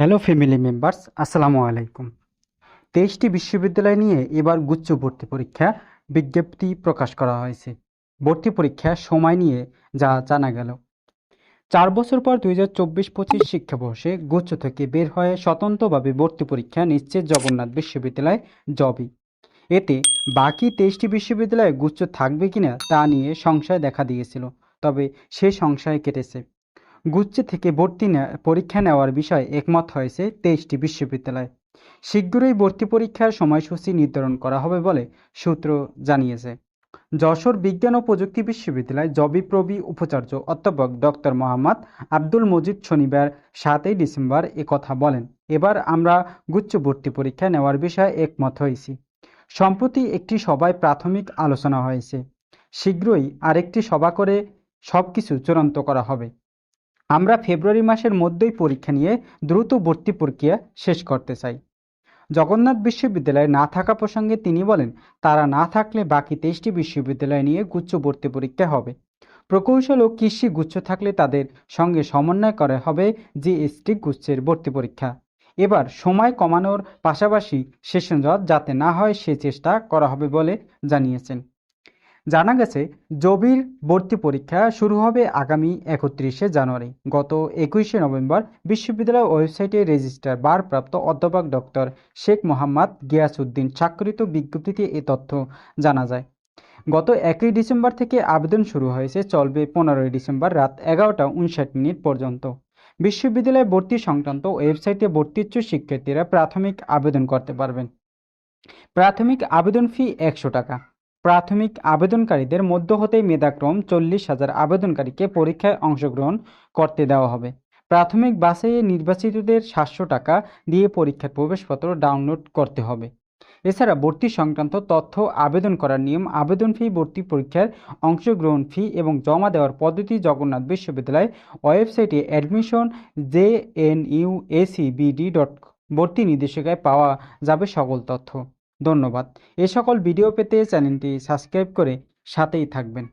Hello family members আসসালামু আলাইকুম তেইশটি বিশ্ববিদ্যালয় নিয়ে এবার গুচ্ছ ভর্তি পরীক্ষা বিজ্ঞপ্তি প্রকাশ করা হয়েছে। ভর্তি পরীক্ষা সময় নিয়ে যা জানা গেল। চার বছর পর দুই হাজার চব্বিশ পঁচিশ শিক্ষাবর্ষে গুচ্ছ থেকে বের হয়ে স্বতন্ত্রভাবে ভর্তি পরীক্ষা নিচ্ছে জগন্নাথ বিশ্ববিদ্যালয় জবি। এতে বাকি তেইশটি বিশ্ববিদ্যালয়ে গুচ্ছ থাকবে কিনা তা নিয়ে সংশয় দেখা দিয়েছিল, তবে সে সংশয় কেটেছে। গুচ্ছে থেকে ভর্তি পরীক্ষা নেওয়ার বিষয়ে একমত হয়েছে তেইশটি বিশ্ববিদ্যালয়। শীঘ্রই ভর্তি পরীক্ষার সময়সূচি নির্ধারণ করা হবে বলে সূত্র জানিয়েছে। যশোর বিজ্ঞান ও প্রযুক্তি বিশ্ববিদ্যালয় জবিপ্রবি উপাচার্য অধ্যাপক ডক্টর মোহাম্মদ আব্দুল মজিদ শনিবার সাতই ডিসেম্বর কথা বলেন। এবার আমরা গুচ্ছ ভর্তি পরীক্ষা নেওয়ার বিষয়ে একমত হয়েছি। সম্প্রতি একটি সভায় প্রাথমিক আলোচনা হয়েছে। শীঘ্রই আরেকটি সভা করে সব কিছু চূড়ান্ত করা হবে। আমরা ফেব্রুয়ারি মাসের মধ্যেই পরীক্ষা নিয়ে দ্রুত ভর্তি প্রক্রিয়া শেষ করতে চাই। জগন্নাথ বিশ্ববিদ্যালয়ে না থাকা প্রসঙ্গে তিনি বলেন, তারা না থাকলে বাকি তেইশটি বিশ্ববিদ্যালয় নিয়ে গুচ্ছ ভর্তি পরীক্ষা হবে। প্রকৌশল ও কৃষি গুচ্ছ থাকলে তাদের সঙ্গে সমন্বয় করা হবে জিএসটি গুচ্ছের ভর্তি পরীক্ষা। এবার সময় কমানোর পাশাপাশি সেশন জট যাতে না হয় সে চেষ্টা করা হবে বলে জানিয়েছেন। জানা গেছে, জবির ভর্তি পরীক্ষা শুরু হবে আগামী একত্রিশে জানুয়ারি। গত একুশে নভেম্বর বিশ্ববিদ্যালয় ওয়েবসাইটে রেজিস্ট্রার ভারপ্রাপ্ত অধ্যাপক ডক্টর শেখ মোহাম্মদ গিয়াসউদ্দিন স্বাক্ষরিত বিজ্ঞপ্তিতে এ তথ্য জানা যায়। গত একই ডিসেম্বর থেকে আবেদন শুরু হয়েছে, চলবে পনেরোই ডিসেম্বর রাত এগারোটা উনষাট মিনিট পর্যন্ত। বিশ্ববিদ্যালয়ে ভর্তি সংক্রান্ত ওয়েবসাইটে ভর্তিচ্ছু শিক্ষার্থীরা প্রাথমিক আবেদন করতে পারবেন। প্রাথমিক আবেদন ফি একশো টাকা। প্রাথমিক আবেদনকারীদের মধ্য হতেই মেধাক্রম চল্লিশ হাজার আবেদনকারীকে পরীক্ষায় অংশগ্রহণ করতে দেওয়া হবে। প্রাথমিক বাছাইয়ে নির্বাচিতদের সাতশো টাকা দিয়ে পরীক্ষার প্রবেশপত্র ডাউনলোড করতে হবে। এছাড়া ভর্তি সংক্রান্ত তথ্য আবেদন করার নিয়ম, আবেদন ফি, ভর্তি পরীক্ষার অংশগ্রহণ ফি এবং জমা দেওয়ার পদ্ধতি জগন্নাথ বিশ্ববিদ্যালয় ওয়েবসাইটে admission J N U ACBD dot ভর্তি নির্দেশিকায় পাওয়া যাবে সকল তথ্য। ধন্যবাদ। এ সকল ভিডিও পেতে চ্যানেলটি সাবস্ক্রাইব করে সাথেই থাকবেন।